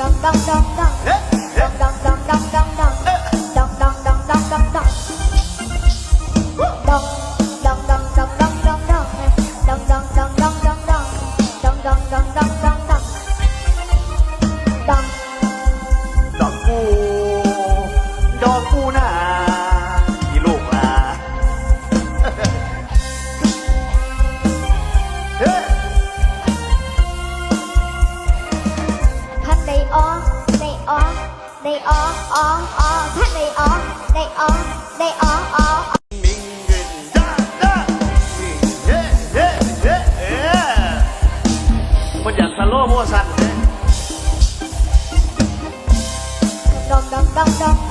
当当当当 ได้ออกออกออกถ้าได้ออกได้ออกได้ออกออก มันอยากสโลว์โมชั่นเลย ดองดองดองดอง